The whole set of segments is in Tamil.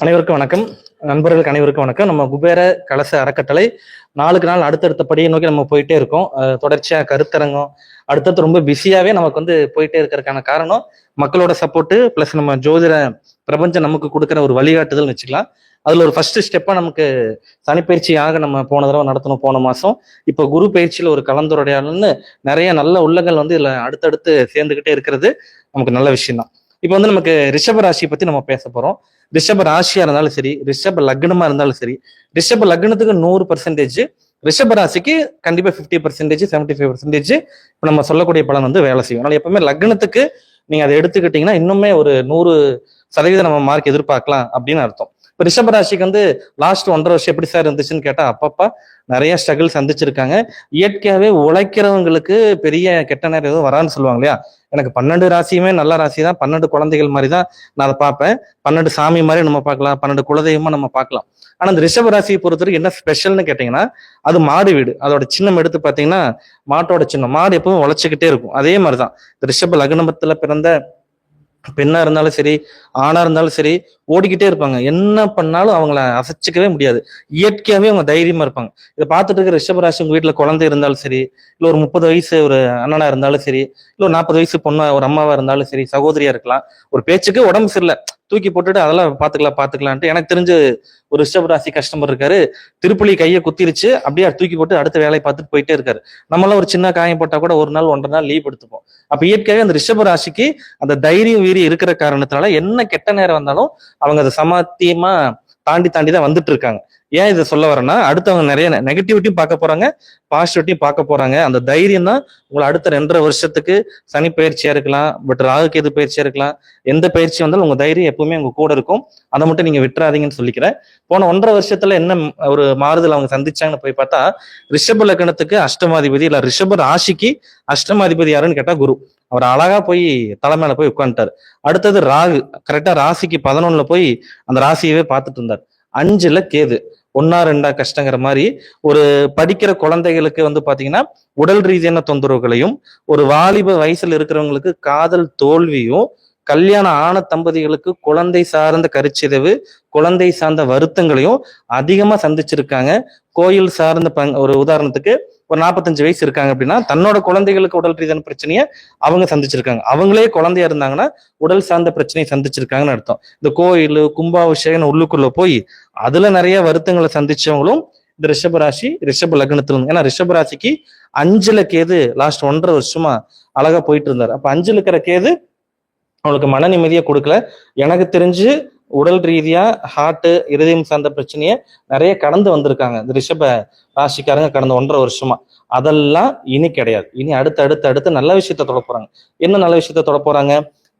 அனைவருக்கும் வணக்கம். நண்பர்களுக்கு அனைவருக்கும் வணக்கம். நம்ம குபேர கலச அறக்கட்டளை நாளுக்கு நாள் அடுத்தடுத்த படியை நோக்கி நம்ம போயிட்டே இருக்கோம். தொடர்ச்சியாக கருத்தரங்கம் அடுத்தடுத்து ரொம்ப பிஸியாகவே நமக்கு வந்து போயிட்டே இருக்கிறதுக்கான காரணம் மக்களோட சப்போர்ட்டு பிளஸ் நம்ம ஜோதிட பிரபஞ்சம் நமக்கு கொடுக்குற ஒரு வழிகாட்டுதல் வச்சுக்கலாம். அதுல ஒரு ஃபர்ஸ்ட் ஸ்டெப்பா நமக்கு சனிப்பயிற்சியாக நம்ம போன தடவை நடத்தணும் போன மாசம். இப்போ குரு பயிற்சியில ஒரு கலந்துரையாடல்னு நிறைய நல்ல உள்ளங்கள் வந்து இதுல அடுத்தடுத்து சேர்ந்துகிட்டே இருக்கிறது. நமக்கு நல்ல விஷயம்தான். இப்போ வந்து நமக்கு ரிஷப ராசியை பத்தி நம்ம பேச போறோம். ரிஷப ராசியா இருந்தாலும் சரி ரிஷப லக்னமா இருந்தாலும் சரி ரிஷப லக்னத்துக்கு நூறு பர்சன்டேஜ் ரிஷப ராசிக்கு கண்டிப்பா fifty percentage seventy five percentage இப்போ நம்ம சொல்லக்கூடிய பலன் வந்து வேலை செய்யும். அதனால எப்பவுமே லக்னத்துக்கு நீங்க அதை எடுத்துக்கிட்டீங்கன்னா இன்னுமே ஒரு நூறு சதவீதம் நம்ம மார்க் எதிர்பார்க்கலாம் அப்படின்னு அர்த்தம். இப்போ ரிஷப ராசிக்கு வந்து லாஸ்ட் ஒன்றரை வருஷம் எப்படி சார் இருந்துச்சுன்னு கேட்டால் அப்பப்பா நிறைய ஸ்ட்ரகிள் சந்திச்சிருக்காங்க. இயற்கையாகவே உழைக்கிறவங்களுக்கு பெரிய கெட்ட நேரம் எதுவும் வரான்னு சொல்லுவாங்க இல்லையா? எனக்கு பன்னெண்டு ராசியுமே நல்ல ராசி தான் பன்னெண்டு குழந்தைகள் மாதிரி தான் நான் அதை பார்ப்பேன். பன்னெண்டு சாமி மாதிரி நம்ம பார்க்கலாம். பன்னெண்டு குலதெய்வமா நம்ம பார்க்கலாம். ஆனால் இந்த ரிஷப ராசியை பொறுத்தவரைக்கும் என்ன ஸ்பெஷல்னு கேட்டீங்கன்னா அது மாடு வீடு. அதோட சின்னம் எடுத்து பார்த்தீங்கன்னா மாட்டோட சின்னம். மாடு எப்பவும் உழைச்சிக்கிட்டே இருக்கும். அதே மாதிரிதான். இந்த ரிஷப லக்னமத்துல பிறந்த பெண்ணா இருந்தாலும் சரி ஆணா இருந்தாலும் சரி ஓடிக்கிட்டே இருப்பாங்க. என்ன பண்ணாலும் அவங்கள அசைச்சிக்கவே முடியாது. இயற்கையாவே அவங்க தைரியமா இருப்பாங்க. இதை பார்த்துட்டு இருக்க ரிஷபராசி உங்க வீட்டுல குழந்தை இருந்தாலும் சரி இல்ல ஒரு முப்பது வயசு ஒரு அண்ணனா இருந்தாலும் சரி இல்ல ஒரு நாற்பது வயசு பொண்ணா ஒரு அம்மாவா இருந்தாலும் சரி சகோதரியா இருக்கலாம். ஒரு பேச்சுக்கு உடம்பு சரியில்லை. தூக்கி போட்டுட்டு அதெல்லாம் பாத்துக்கலாம் பாத்துக்கலான்ட்டு. எனக்கு தெரிஞ்சு ஒரு ரிஷபராசி கஸ்டமர் இருக்காரு. திருப்புலி கையை குத்திருச்சு. அப்படியே தூக்கி போட்டு அடுத்த வேலையை பார்த்துட்டு போயிட்டே இருக்காரு. நம்மளாம் ஒரு சின்ன காயம் போட்டா கூட ஒரு நாள் ஒன்றரை நாள் லீவ் எடுத்துப்போம். அப்ப இயற்கையாகவே அந்த ரிஷப ராசிக்கு அந்த தைரியம் வீரி இருக்கிற காரணத்தினால என்ன கெட்ட நேரம் வந்தாலும் அவங்க அதை சமாத்தியமா தாண்டி தாண்டி தான் வந்துட்டு இருக்காங்க. ஏன் இதை சொல்ல வரேன்னா அடுத்தவங்க நிறைய நெகட்டிவிட்டியும் பார்க்க போறாங்க பாசிட்டிவிட்டியும் பார்க்க போறாங்க. அந்த தைரியம் தான் உங்களை அடுத்த ரெண்டரை வருஷத்துக்கு சனி பயிற்சியா இருக்கலாம் பட் ராகு கேது பயிற்சியா இருக்கலாம் எந்த பயிற்சி வந்தாலும் உங்க தைரியம் எப்பவுமே உங்க கூட இருக்கும். அதை மட்டும் நீங்க விட்டுறாதீங்கன்னு சொல்லிக்கிறேன். போன ஒன்றரை வருஷத்துல என்ன ஒரு மாறுதல் அவங்க சந்திச்சாங்கன்னு போய் பார்த்தா ரிஷப லக்னத்துக்கு அஷ்டமாதிபதி இல்ல ரிஷப ராசிக்கு அஷ்டமாதிபதி யாருன்னு கேட்டா குரு. அவர் அழகா போய் தலைமையில போய் உட்காந்துட்டாரு அடுத்தது ராகு. கரெக்டா ராசிக்கு பதினொன்னுல போய் அந்த ராசியவே பார்த்துட்டு இருந்தார். அஞ்சுல கேது. ஒன்னா ரெண்டா கஷ்டங்கிற மாதிரி ஒரு படிக்கிற குழந்தைகளுக்கு வந்து பாத்தீங்கன்னா உடல் ரீதியான தொந்தரவுகளையும் ஒரு வாலிப வயசுல இருக்கிறவங்களுக்கு காதல் தோல்வியும் கல்யாணம் ஆன தம்பதிகளுக்கு குழந்தை சார்ந்த கருச்சிதவு குழந்தை சார்ந்த வருத்தங்களையும் அதிகமா சந்திச்சிருக்காங்க. கோயில் சார்ந்த பங் ஒரு உதாரணத்துக்கு ஒரு நாற்பத்தஞ்சு வயசு இருக்காங்க அப்படின்னா தன்னோட குழந்தைகளுக்கு உடல் ரீதியான பிரச்சனையை அவங்க சந்திச்சிருக்காங்க. அவங்களே குழந்தையா இருந்தாங்கன்னா உடல் சார்ந்த பிரச்சனையை சந்திச்சிருக்காங்கன்னு அர்த்தம். இந்த கோயில் கும்பாபிஷேகம் உள்ளுக்குள்ள போய் அதுல நிறைய வருத்தங்களை சந்திச்சவங்களும் இந்த ரிஷபராசி ரிஷப லக்னத்துல ஏன்னா ரிஷபராசிக்கு அஞ்சுல கேது லாஸ்ட் ஒன்றரை வருஷமா அழகா போயிட்டு இருந்தார். அப்ப அஞ்சுல இருக்கிற கேது அவங்களுக்கு மன நிம்மதியை கொடுக்கல. எனக்கு தெரிஞ்சு உடல் ரீதியா ஹார்ட்டு இருதயம் சார்ந்த பிரச்சனையை நிறைய கடந்து வந்திருக்காங்க. இந்த ரிஷப ராசிக்காரங்க கடந்த ஒன்றரை வருஷமா. அதெல்லாம் இனி கிடையாது. இனி அடுத்து அடுத்து அடுத்து நல்ல விஷயத்த தொட போறாங்க. என்ன நல்ல விஷயத்த தொட போறாங்க?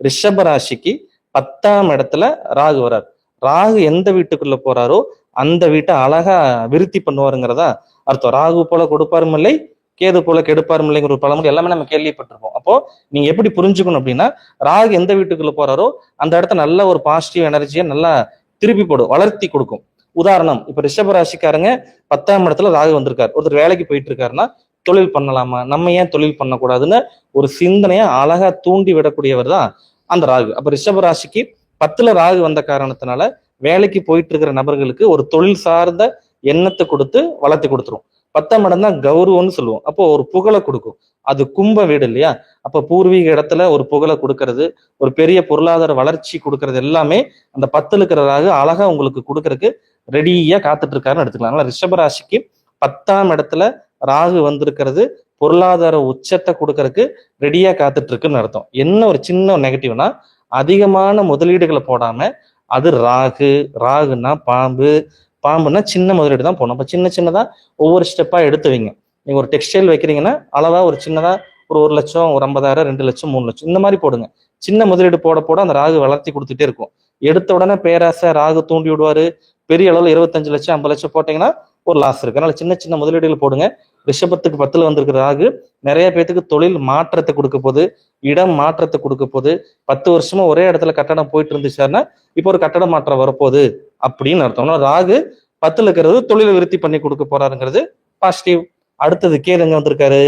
ரிஷப ராசிக்கு பத்தாம் இடத்துல ராகு வரார். ராகு எந்த வீட்டுக்குள்ள போறாரோ அந்த வீட்டை அழகா விருத்தி பண்ணுவாருங்கிறதா அர்த்தம். ராகு போல கொடுப்பாரும் இல்லை கேது போல கெடுப்பாரும் இல்லைங்கிற ஒரு பழமொழி எல்லாமே நம்ம கேள்விப்பட்டிருப்போம். அப்போ நீங்க எப்படி புரிஞ்சுக்கணும் அப்படின்னா ராகு எந்த வீட்டுக்குள்ள போறாரோ அந்த இடத்த நல்ல ஒரு பாசிட்டிவ் எனர்ஜியை நல்லா திருப்பி போடும் வளர்த்தி கொடுக்கும். உதாரணம் இப்ப ரிஷப ராசிக்காரங்க பத்தாம் இடத்துல ராகு வந்திருக்காரு. ஒருத்தர் வேலைக்கு போயிட்டு இருக்காருன்னா தொழில் பண்ணலாமா? நம்ம ஏன் தொழில் பண்ணக்கூடாதுன்னு ஒரு சிந்தனையை அழகா தூண்டி விடக்கூடியவர் தான் அந்த ராகு. அப்ப ரிஷப ராசிக்கு பத்துல ராகு வந்த காரணத்தினால வேலைக்கு போயிட்டு இருக்கிற நபர்களுக்கு ஒரு தொழில் சார்ந்த எண்ணத்தை கொடுத்து வளர்த்தி கொடுத்துரும். பத்தாம் இடம் தான் கௌரவம்னு சொல்லுவோம். அப்போ ஒரு புகழை கொடுக்கும். அது கும்ப வீடு இல்லையா? அப்ப பூர்வீக இடத்துல ஒரு புகழை கொடுக்கறது ஒரு பெரிய பொருளாதார வளர்ச்சி கொடுக்கறது எல்லாமே அந்த பத்து இருக்கிறதாக அழகா உங்களுக்கு கொடுக்கறதுக்கு ரெடியா காத்துட்டு இருக்காருன்னு எடுத்துக்கலாம். அதனால ரிஷபராசிக்கு பத்தாம் இடத்துல ராகு வந்திருக்கிறது பொருளாதார உச்சத்தை கொடுக்கறதுக்கு ரெடியா காத்துட்டு இருக்குன்னு அர்த்தம். என்ன ஒரு சின்ன நெகட்டிவ்னா அதிகமான முதலீடுகளை போடாம அது ராகு. ராகுன்னா பாம்பு. பாம்புன்னா சின்ன முதலீடு தான் போடணும். அப்போ சின்ன சின்னதாக ஒவ்வொரு ஸ்டெப்பாக எடுத்து வைங்க. நீங்கள் ஒரு டெக்ஸ்டைல் வைக்கிறீங்கன்னா அளவாக ஒரு சின்னதாக ஒரு ஒரு லட்சம் ஒரு ஐம்பதாயிரம் ரெண்டு லட்சம் மூணு லட்சம் இந்த மாதிரி போடுங்க. சின்ன முதலீடு போட போட அந்த ராகு வளர்த்தி கொடுத்துட்டே இருக்கும். எடுத்த உடனே பேராசை ராகு தூண்டி விடுவாரு. பெரிய அளவில் இருபத்தஞ்சு லட்சம் ஐம்பது லட்சம் போட்டிங்கன்னா ஒரு லாஸ் இருக்கு. அதனால சின்ன சின்ன முதலீடுகள் போடுங்க. ரிஷபத்துக்கு பத்துல வந்திருக்கிற ராகு நிறைய பேத்துக்கு தொழில் மாற்றத்தை கொடுக்க போகுது. இடம் மாற்றத்தை கொடுக்க போது பத்து வருஷமா ஒரே இடத்துல கட்டடம் போயிட்டு இருந்துச்சாருன்னா இப்போ ஒரு கட்டட மாற்றம் வரப்போகுது அப்படின்னு அர்த்தம். ராகு பத்துல இருக்கிறது தொழிலை விருத்தி பண்ணி கொடுக்க போறாருங்கிறது பாசிட்டிவ் அடுத்தது கேது எங்க வந்திருக்காரு?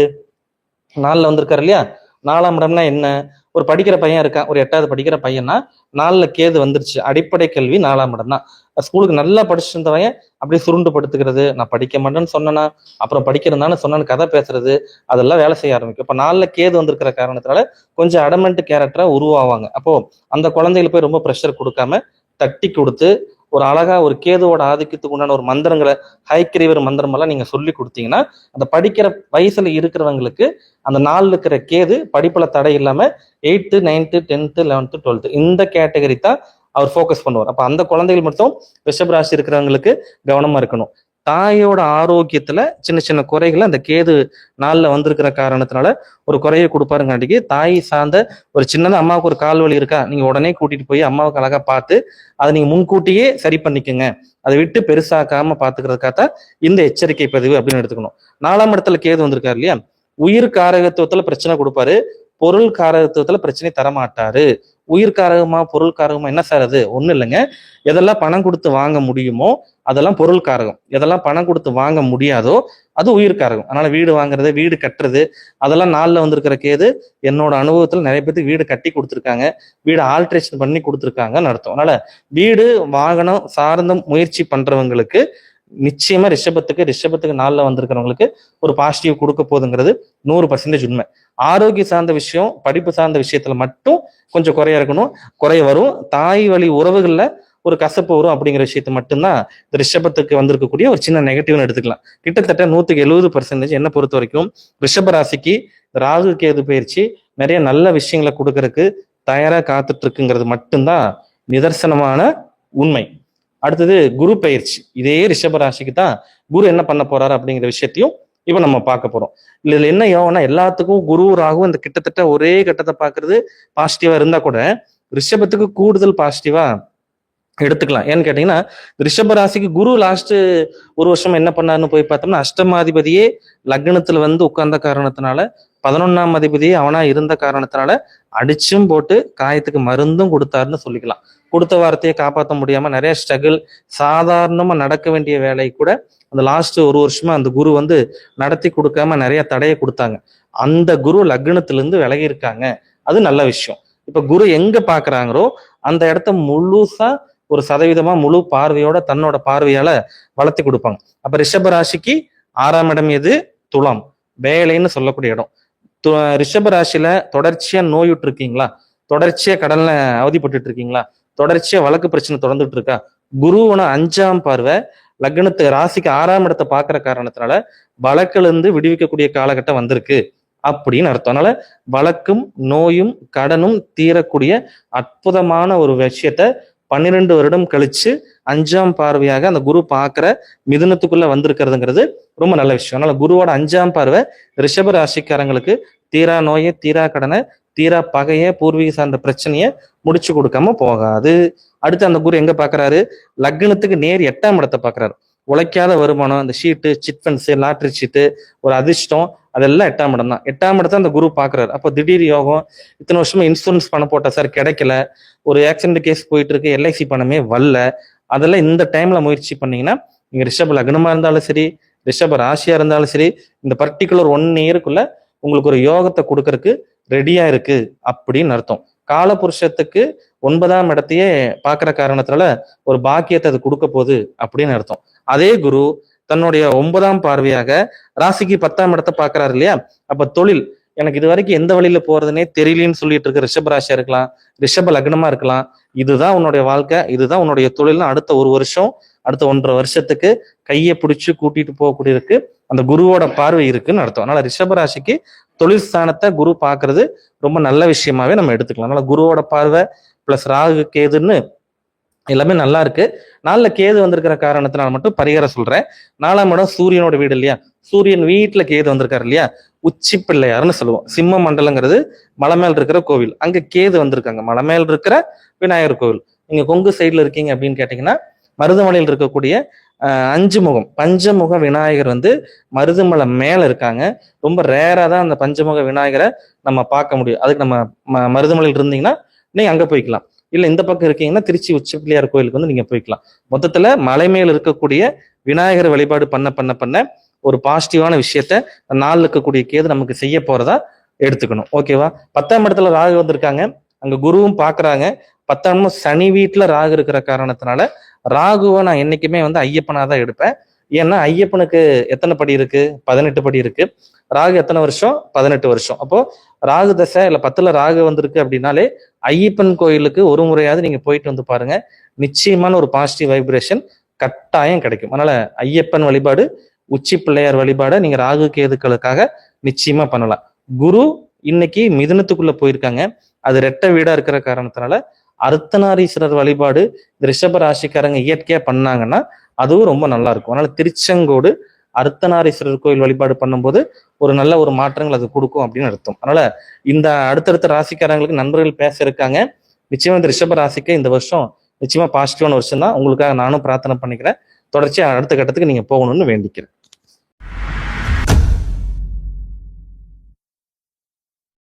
நாலுல வந்திருக்காரு இல்லையா? நாலாம் இடம்னா என்ன? ஒரு படிக்கிற பையன் இருக்கான் ஒரு எட்டாவது படிக்கிற பையன்னா நாலுல கேது வந்துருச்சு. அடிப்படை கல்வி நாலாம் இடம் தான். ஸ்கூலுக்கு நல்லா படிச்சுட்டு இருந்தவன் அப்படியே சுருண்டு படுத்துக்கிறது நான் படிக்க மாட்டேன்னு சொன்னேன்னா அப்புறம் படிக்கிறதானு சொன்னேன்னு கதை பேசுறது அதெல்லாம் வேலை செய்ய ஆரம்பிக்கும். இப்போ நாலுல கேது வந்திருக்கிற காரணத்தினால கொஞ்சம் அடமெண்ட் கேரக்டரா உருவாவாங்க. அப்போ அந்த குழந்தைகளுக்கு போய் ரொம்ப ப்ரெஷர் கொடுக்காம தட்டி கொடுத்து ஒரு அழகா ஒரு கேதுவோட ஆதிக்கத்துக்கு உண்டான ஒரு மந்திரங்களை ஹைக்கிரிவர் மந்திரம் எல்லாம் நீங்க சொல்லி கொடுத்தீங்கன்னா அந்த படிக்கிற வயசுல இருக்கிறவங்களுக்கு அந்த நாள் இருக்கிற கேது படிப்புல தடை இல்லாம eighth ninth tenth eleventh twelfth இந்த கேட்டகரி தான் அவர் ஃபோக்கஸ் பண்ணுவார். அப்ப அந்த குழந்தைகள் மட்டும் ரிஷபராசி இருக்கிறவங்களுக்கு கவனமா இருக்கணும். தாயோட ஆரோக்கியத்துல சின்ன சின்ன குறைகளை அந்த கேது நாளில் வந்திருக்கிற காரணத்தினால ஒரு குறையை கொடுப்பாருங்காட்டிக்கு தாய் சார்ந்த ஒரு சின்னதாக அம்மாவுக்கு ஒரு கால் வலி இருக்கா நீங்க உடனே கூட்டிட்டு போய் அம்மாவுக்கு அழகா பார்த்து அதை நீங்க முன்கூட்டியே சரி பண்ணிக்கோங்க. அதை விட்டு பெருசாக்காம பாத்துக்கிறதுக்காக இந்த எச்சரிக்கை பதிவு அப்படின்னு எடுத்துக்கணும். நாலாம் இடத்துல கேது வந்திருக்காரு இல்லையா? உயிர் காரகத்துவத்துல பிரச்சனை கொடுப்பாரு. பொருள் காரகத்துவத்துல பிரச்சனை தரமாட்டாரு. உயிர் காரகமா பொருள் காரகமா என்ன சார் அது? ஒன்றும் இல்லைங்க. எதெல்லாம் பணம் கொடுத்து வாங்க முடியுமோ அதெல்லாம் பொருள் காரகம். எதெல்லாம் பணம் கொடுத்து வாங்க முடியாதோ அது உயிர் காரகம். அதனால வீடு வாங்குறது வீடு கட்டுறது அதெல்லாம் நாளில் வந்திருக்கிற கேது என்னோட அனுபவத்தில் நிறைய பேருக்கு வீடு கட்டி கொடுத்துருக்காங்க. வீடு ஆல்ட்ரேஷன் பண்ணி கொடுத்துருக்காங்கன்னு அர்த்தம். அதனால வீடு வாகனம் சார்ந்த முயற்சி பண்றவங்களுக்கு நிச்சயமா ரிஷபத்துக்கு ரிஷபத்துக்கு நாளில் வந்திருக்கிறவங்களுக்கு ஒரு பாசிட்டிவ் கொடுக்க போதுங்கிறது நூறு பர்சன்டேஜ் உண்மை. ஆரோக்கிய சார்ந்த விஷயம் படிப்பு சார்ந்த விஷயத்துல மட்டும் கொஞ்சம் குறைய இருக்கணும். குறைய வரும். தாய் வழி உறவுகளில் ஒரு கசப்பு வரும் அப்படிங்கிற விஷயத்த மட்டும்தான் இந்த ரிஷபத்துக்கு வந்திருக்கக்கூடிய ஒரு சின்ன நெகட்டிவ்னு எடுத்துக்கலாம். கிட்டத்தட்ட நூற்றுக்கு எழுபது பர்சன்டேஜ் என்ன பொறுத்த வரைக்கும் ரிஷப ராசிக்கு ராகு கேது பயிற்சி நிறைய நல்ல விஷயங்களை கொடுக்கறதுக்கு தயாரா காத்துட்டு இருக்குங்கிறது மட்டும்தான் நிதர்சனமான உண்மை. அடுத்தது குரு பயிற்சி இதே ரிஷபராசிக்கு தான் குரு என்ன பண்ண போறாரு அப்படிங்கிற விஷயத்தையும் இப்ப நம்ம பார்க்க போறோம். இதுல என்ன யோகம்னா எல்லாத்துக்கும் குரு ராகும் இந்த கிட்டத்தட்ட ஒரே கட்டத்தை பாக்குறது பாசிட்டிவா இருந்தா கூட ரிஷபத்துக்கு கூடுதல் பாசிட்டிவா எடுத்துக்கலாம். ஏன்னு கேட்டீங்கன்னா ரிஷப ராசிக்கு குரு லாஸ்ட் ஒரு வருஷம் என்ன பண்ணாருன்னு போய் பார்த்தோம்னா அஷ்டமாதிபதியே லக்னத்துல வந்து உட்கார்ந்த காரணத்தினால பதினொன்னாம் அதிபதி அவனா இருந்த காரணத்தினால அடிச்சும் போட்டு காயத்துக்கு மருந்தும் கொடுத்தாருன்னு சொல்லிக்கலாம். கொடுத்த வார்த்தையை காப்பாற்ற முடியாம நிறைய ஸ்ட்ரகிள் சாதாரணமா நடக்க வேண்டிய வேலை கூட அந்த லாஸ்ட் ஒரு வருஷமா அந்த குரு வந்து நடத்தி கொடுக்காம நிறைய தடையை கொடுத்தாங்க. அந்த குரு லக்னத்திலிருந்து விலகி இருக்காங்க. அது நல்ல விஷயம். இப்ப குரு எங்க பாக்குறாங்களோ அந்த இடத்த முழுசா ஒரு சதவீதமா முழு பார்வையோட தன்னோட பார்வையால வளர்த்தி கொடுப்பாங்க. அப்ப ரிஷப ராசிக்கு ஆறாம் இடம் எது? துலாம். வேலைன்னு சொல்லக்கூடிய இடம். ரிஷப ராசியில தொடர்ச்சியா நோயுட்டு இருக்கீங்களா தொடர்ச்சியா கடல்ல அவதிப்பட்டு இருக்கீங்களா தொடர்ச்சியா வழக்கு பிரச்சனை தொடர்ந்துட்டு இருக்கா குருவன அஞ்சாம் பார்வை லக்னத்து ராசிக்கு ஆறாம் இடத்தை பாக்குற காரணத்தினால வழக்குல இருந்து விடுவிக்கக்கூடிய காலகட்டம் வந்திருக்கு அப்படின்னு அர்த்தம். அதனால வழக்கும் நோயும் கடனும் தீரக்கூடிய அற்புதமான ஒரு விஷயத்த பன்னிரெண்டு வருடம் கழிச்சு அஞ்சாம் பார்வையாக அந்த குரு பார்க்குற மிதுனத்துக்குள்ள வந்திருக்கிறதுங்கிறது ரொம்ப நல்ல விஷயம். அதனால குருவோட அஞ்சாம் பார்வை ரிஷப ராசிக்காரங்களுக்கு தீரா நோயை தீரா கடனை தீரா பகைய பூர்வீக சார்ந்த பிரச்சனையை முடிச்சு கொடுக்காம போகாது. அடுத்து அந்த குரு எங்க பாக்குறாரு லக்னத்துக்கு நேர் எட்டாம் இடத்தை பாக்குறாரு உழைக்காத வருமானம் அந்த ஷீட்டு சிட் ஃபண்ட்ஸ் லாட்ரி சீட்டு ஒரு அதிர்ஷ்டம் அதெல்லாம் எட்டாம் இடம் தான். எட்டாம் இடத்தை அந்த குரு பாக்குறாரு அப்போ திடீர் யோகம் இத்தனை வருஷமா இன்சூரன்ஸ் பணம் போட்டா சார் கிடைக்கல. ஒரு ஆக்சிடென்ட் கேஸ் போயிட்டு இருக்கு எல்ஐசி பணமே வரல. அதெல்லாம் இந்த டைம்ல முயற்சி பண்ணீங்கன்னா நீங்கள் ரிஷப லக்னமாக இருந்தாலும் சரி ரிஷப ராசியாக இருந்தாலும் சரி இந்த பர்டிகுலர் ஒன் இயருக்குள்ள உங்களுக்கு ஒரு யோகத்தை கொடுக்கறதுக்கு ரெடியாக இருக்கு அப்படின்னு அர்த்தம். காலபுருஷத்துக்கு ஒன்பதாம் இடத்தையே பார்க்குற காரணத்தினால ஒரு பாக்கியத்தை அது கொடுக்க போகுது அப்படின்னு அர்த்தம். அதே குரு தன்னுடைய ஒன்பதாம் பார்வையாக ராசிக்கு பத்தாம் இடத்தை பார்க்குறாரு இல்லையா? அப்போ தொழில் எனக்கு இது வரைக்கும் எந்த வழியில போறதுனே தெரியலன்னு சொல்லிட்டு இருக்க ரிஷப ராசியா இருக்கலாம் ரிஷப லக்னமா இருக்கலாம். இதுதான் உன்னுடைய வாழ்க்கை இதுதான் உன்னுடைய தொழில்னு அடுத்த ஒரு வருஷம் அடுத்த ஒன்றரை வருஷத்துக்கு கையை பிடிச்சு கூட்டிட்டு போகக்கூடியதுக்கு அந்த குருவோட பார்வை இருக்குன்னு அர்த்தம். அதனால ரிஷப ராசிக்கு தொழில் ஸ்தானத்தை குரு பாக்குறது ரொம்ப நல்ல விஷயமாவே நம்ம எடுத்துக்கலாம். அதனால குருவோட பார்வை பிளஸ் ராகு கேதுன்னு எல்லாமே நல்லா இருக்கு. நாளில் கேது வந்திருக்கிற காரணத்தினால மட்டும் பரிகாரம் சொல்றேன். நாலாம் இடம் சூரியனோட வீடு இல்லையா? சூரியன் வீட்டுல கேது வந்திருக்காரு இல்லையா? உச்சி பிள்ளையார்னு சொல்லுவோம். சிம்ம மண்டலங்கிறது மலை மேல் இருக்கிற கோவில். அங்க கேது வந்திருக்காங்க. மலை மேல் இருக்கிற விநாயகர் கோவில். நீங்க கொங்கு சைடுல இருக்கீங்க அப்படின்னு கேட்டீங்கன்னா மருதமலையில் இருக்கக்கூடிய அஞ்சு முகம். பஞ்சமுக விநாயகர் வந்து மருதமலை மேல இருக்காங்க. ரொம்ப ரேரா தான் அந்த பஞ்சமுக விநாயகரை நம்ம பார்க்க முடியும். அதுக்கு நம்ம ம- மருதமலையில் இருந்தீங்கன்னா நீங்க அங்க போய்க்கலாம். இல்லை இந்த பக்கம் இருக்கீங்கன்னா திருச்சி உச்சி பிள்ளையார் கோயிலுக்கு வந்து நீங்கள் போய்க்கலாம். மொத்தத்தில் மலை மேல் இருக்கக்கூடிய விநாயகர் வழிபாடு பண்ண பண்ண பண்ண ஒரு பாசிட்டிவான விஷயத்த நாள் இருக்கக்கூடிய கேது நமக்கு செய்ய போகிறதா எடுத்துக்கணும். ஓகேவா பத்தாம் இடத்துல ராகு வந்திருக்காங்க. அங்கே குருவும் பார்க்குறாங்க பத்தாம் சனி வீட்டில் ராகு இருக்கிற காரணத்தினால ராகுவை நான் என்றைக்குமே வந்து ஐயப்பனாக தான் எடுப்பேன். ஏன்னா ஐயப்பனுக்கு எத்தனை படி இருக்கு? பதினெட்டு படி இருக்கு. ராகு எத்தனை வருஷம்? பதினெட்டு வருஷம். அப்போ ராகு தசை இல்ல பத்துல ராகு வந்திருக்கு அப்படின்னாலே ஐயப்பன் கோயிலுக்கு ஒரு முறையாவது நீங்க போயிட்டு வந்து பாருங்க. நிச்சயமான ஒரு பாசிட்டிவ் வைப்ரேஷன் கட்டாயம் கிடைக்கும். அதனால ஐயப்பன் வழிபாடு உச்சி பிள்ளையார் வழிபாடை நீங்க ராகு கேதுக்களுக்காக நிச்சயமா பண்ணலாம். குரு இன்னைக்கு மிதுனத்துக்குள்ள போயிருக்காங்க. அது ரெட்டை வீடா இருக்கிற காரணத்தினால அர்த்தநாரீஸ்வரர் வழிபாடு இந்த ரிஷப ராசிக்காரங்க இயற்கையா பண்ணாங்கன்னா அதுவும் ரொம்ப நல்லா இருக்கும். அதனால திருச்செங்கோடு அர்த்தநாரீஸ்வரர் கோயில் வழிபாடு பண்ணும்போது ஒரு நல்ல ஒரு மாற்றங்கள் அது கொடுக்கும் அப்படின்னு அர்த்தம். அதனால இந்த அடுத்தடுத்த ராசிக்காரங்களுக்கு நண்பர்கள் பேச இருக்காங்க. நிச்சயமா இந்த ரிஷப ராசிக்கு இந்த வருஷம் நிச்சயமா பாசிட்டிவான வருஷம் தான் உங்களுக்காக நானும் பிரார்த்தனை பண்ணிக்கிறேன். தொடர்ச்சியாக அடுத்த கட்டத்துக்கு நீங்க போகணும்னு வேண்டிக்கிறேன்.